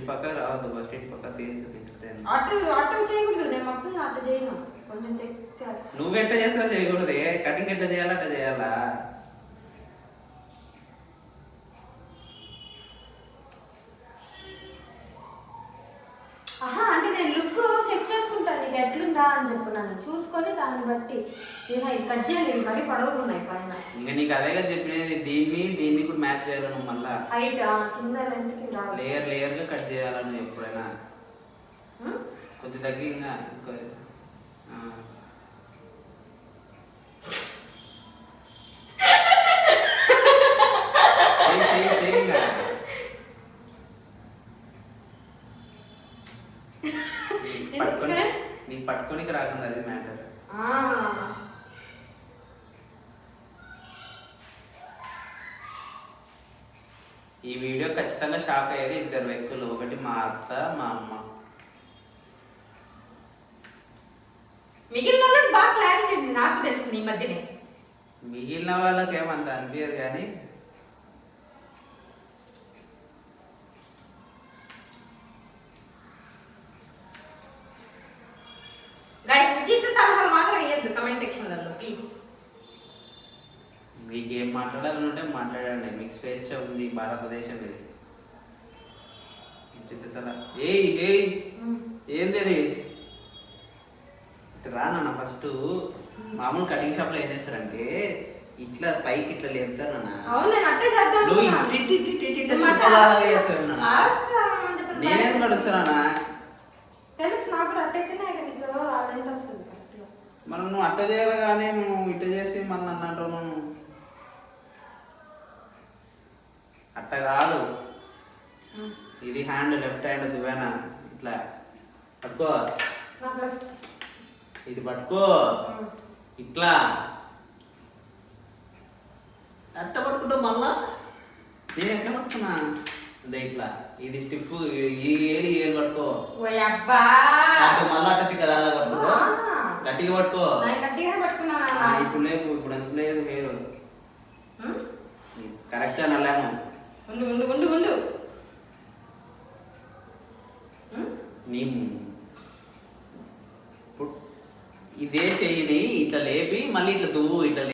ఇటు పక్క రావద్దు ఫస్ట్ ఇటు పక్క అటు అటు చేయకూడదు నేను మొత్తం అటు చేయను కొంచెం నువ్వు ఎట్లా చేస్తావు చేయకూడదు కటింగ్ ఎట్లా చేయాలా అట్లా చేయాలా ఆహా అంటే నేను లుక్ అని చెప్పున్నాను చూసుకొని దాన్ని బట్టి ఇది కట్ చేయాలి ఇవి మరీ పొడవుకున్నాయి పైన. ఇంకా నీకు అదే కదా చెప్పినది దీన్ని దీన్ని కూడా మ్యాచ్ చేయాలి నువ్వు మళ్ళా హైట్ కింద లెంత్కి రావాలి. లేయర్ లేయర్గా కట్ చేయాలా నువ్వు ఎప్పుడైనా? కొద్ది తగ్గి ఇంకా పట్టుకొని నీకు పట్టుకోనికి రాకుండా అది మ్యాటర్ ఆ. ఈ వీడియో ఖచ్చితంగా షాక్ అయ్యేది ఇద్దరు వ్యక్తులు. ఒకటి మా అత్త మా అమ్మ. మిగిలిన వాళ్ళకి బాగా క్లారిటీ ఉంది. నాకు తెలిసింది ఈ మధ్యనే. మిగిలిన వాళ్ళకి ఏమంత అనిపించదు కానీ ఉచిత సలహాలు మాత్రం ఇవ్వద్దు కమెంట్ సెక్షన్లలో ప్లీజ్ మీకు ఏం మాట్లాడాలని ఉంటే మాట్లాడండి. మీకు స్వేచ్ఛ ఉంది భారతదేశం ఇది ఉచిత సలహా. ఏయ్ ఏయ్ ఏంది అది ఇటు రా నాన్న ఫస్ట్ మామూలు కటింగ్ షాప్లో ఏం చేస్తారంటే ఇట్లా పైకి ఇట్లా లేపుతారన్న అవును నేను అట్టే చేద్దాం నువ్వు అనుకున్నా. ఇటు ఇటు ఇటు ఇటు ఇటు నువ్వు అట్టే చుక్కలాగా చేస్తావు నాన్న. ఆసా అని చెప్పి నేనేందుకు నడుస్తున్నానా తెలుసు నాకు అట్టయితేనే ఇక నీకు ఆ లెంత్ వస్తుంది correct గా. మనం నువ్వు అట్ట చేయాలి కానీ నువ్వు ఇట్ట చేసి మన అన్నట్టు నువ్వు. అట్ట కాదు. ఇది హ్యాండ్ లెఫ్ట్ హ్యాండ్ దువ్వేనా ఇట్లా పట్టుకో. ఇది పట్టుకో. ఇట్లా. అట్ట పట్టుకుంటావు మళ్ళా? నేను ఎట్లా పట్టుకున్నా? అదే ఇట్లా. ఇది స్టిఫ్ ఈ ఏలి ఏలు పట్టుకో. మళ్ళా అట్ట పట్టుకో నేను గట్టిగానే పట్టుకున్నాను ఆ, అన్న. ఇప్పుడు లేపు ఇప్పుడు ఎందుకు లేదు హెయిర్ ఉం? కరెక్ట్గా నల్లాను ఉండు ఉండు ఉండు ఉండు ఉం? నీ ఇప్పుడు ఇదే చెయ్యిని ఇట్లా లేపి మళ్ళీ ఇట్లా దువ్వు ఇట్లా